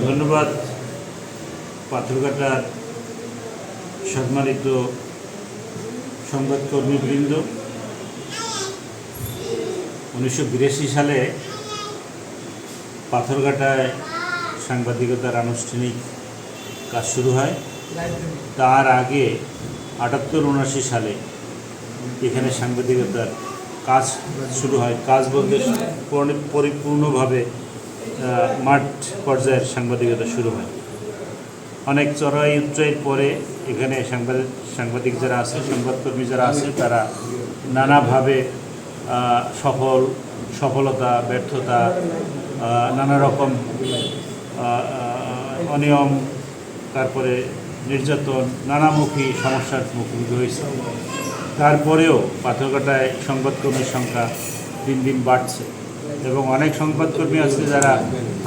ধন্যবাদ, পাথরঘাটার সম্মানিত সংবাদকর্মীবৃন্দ। উনিশশো বিরাশি সালে পাথরঘাটায় সাংবাদিকতার আনুষ্ঠানিক কাজ শুরু হয়। তার আগে আটাত্তর উনআশি সালে এখানে সাংবাদিকতার কাজ শুরু হয়। কাজ বলতে পরিপূর্ণভাবে মাঠ পর্যায়ের সাংবাদিকতা শুরু হয়। অনেক চড়াই উচ্চাইয়ের পরে এখানে সাংবাদিক সাংবাদিক যারা আছে, সংবাদকর্মী যারা আছে, তারা নানাভাবে সফল, সফলতা, ব্যর্থতা নানা রকম অনিয়ম, তারপরে নির্যাতন, নানামুখী সমস্যার মুখোমুখি হয়েছে। তারপরেও পাথরঘাটায় সংবাদকর্মীর সংখ্যা দিন দিন বাড়ছে। এবং অনেক সংবাদকর্মী আছে যারা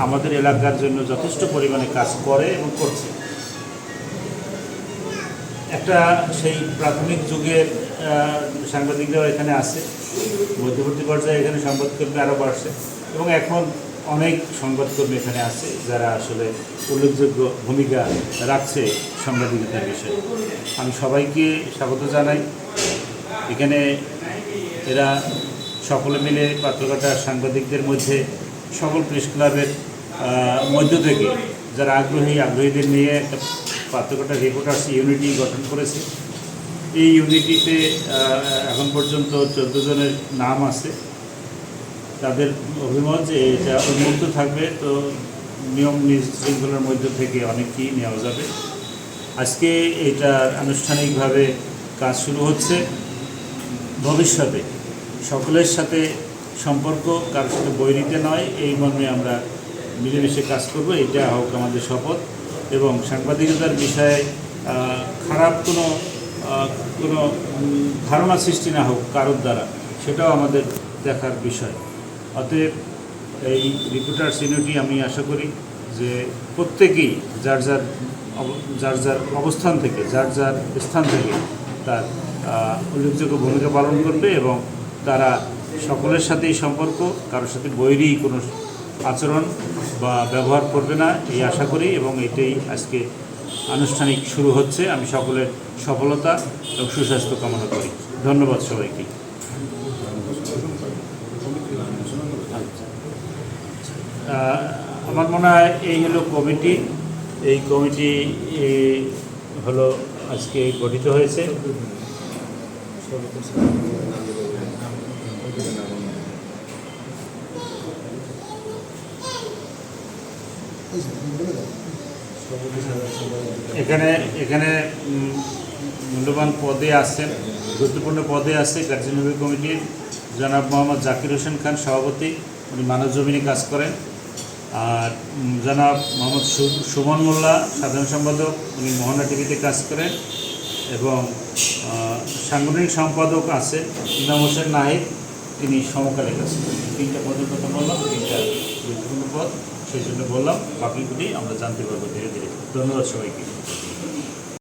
আমাদের এলাকার জন্য যথেষ্ট পরিমাণে কাজ করে এবং করছে। একটা সেই প্রাথমিক যুগের সাংবাদিকরাও এখানে আছে। মধ্যবর্তী পর্যায়ে এখানে সংবাদকর্মী আরও বাড়ছে এবং এখন অনেক সংবাদকর্মী এখানে আছে যারা আসলে উল্লেখযোগ্য ভূমিকা রাখছে সাংবাদিকতার বিষয়ে। আমি সবাইকে স্বাগত জানাই। এখানে এরা সকলে মিলে পাত্রঘাটা সাংবাদিকদের মধ্যে সকল প্রেস ক্লাবের মধ্য থেকে যারা আগ্রহী, আগ্রহীদের নিয়ে একটা পাত্রঘাটা রিপোর্টার্স ইউনিটি গঠন করেছে। এই ইউনিটিতে এখন পর্যন্ত চোদ্দ জনের নাম আছে। তাদের অভিমত যে এটা উন্মুক্ত থাকবে, তো নিয়ম শৃঙ্খলার মধ্য থেকে অনেককেই নেওয়া যাবে। আজকে এটা আনুষ্ঠানিকভাবে কাজ শুরু হচ্ছে। ভবিষ্যতে সকলের সাথে সম্পর্ক, কারোর সাথে বৈরিতে নয়। এই মর্মে আমরা মিলেমিশে কাজ করব, এটা হোক আমাদের শপথ। এবং সাংবাদিকতার বিষয়ে খারাপ কোনো কোনো ধারণা সৃষ্টি না হোক কারোর দ্বারা, সেটাও আমাদের দেখার বিষয়। অতএব এই রিপোর্টার্স ইউনিটি আমি আশা করি যে প্রত্যেকেই যার যার যার যার অবস্থান থেকে, যার যার স্থান থেকে তার উল্লেখযোগ্য ভূমিকা পালন করবে এবং তারা সকলের সাথেই সম্পর্ক, কারোর সাথে বৈরী কোনো আচরণ বা ব্যবহার করবে না, এই আশা করি এবং এটাই আজকে আনুষ্ঠানিক শুরু হচ্ছে। আমি সকলের সফলতা এবং সুস্বাস্থ্য কামনা করি। ধন্যবাদ সবাইকে। আমার মনে হয় এই হলো কমিটি। এই কমিটি হলো আজকে গঠিত হয়েছে। এখানে এখানে মূল্যবান পদে আছেন গুরুত্বপূর্ণ পদে আছে কার্যনির্বাহী কমিটির জনাব মোহাম্মদ জাকির হোসেন খান সভাপতি। উনি মানব জমিনে কাজ করেন। আর জনাব মোহাম্মদ সুমন মোল্লা সাধারণ সম্পাদক, উনি মোহনা টিভিতে কাজ করেন এবং সাংগঠনিক সম্পাদক আছে ইমাম হোসেন নাহিদ তিনি সমকালে কাজ করেন। তিনটা পদের কথা বললাম, তিনটা গুরুত্বপূর্ণ পদ। সেই জন্য বললাম। বাকিগুলি আমরা জানতে পারব ধীরে ধীরে। ধন্যবাদ সবাইকে।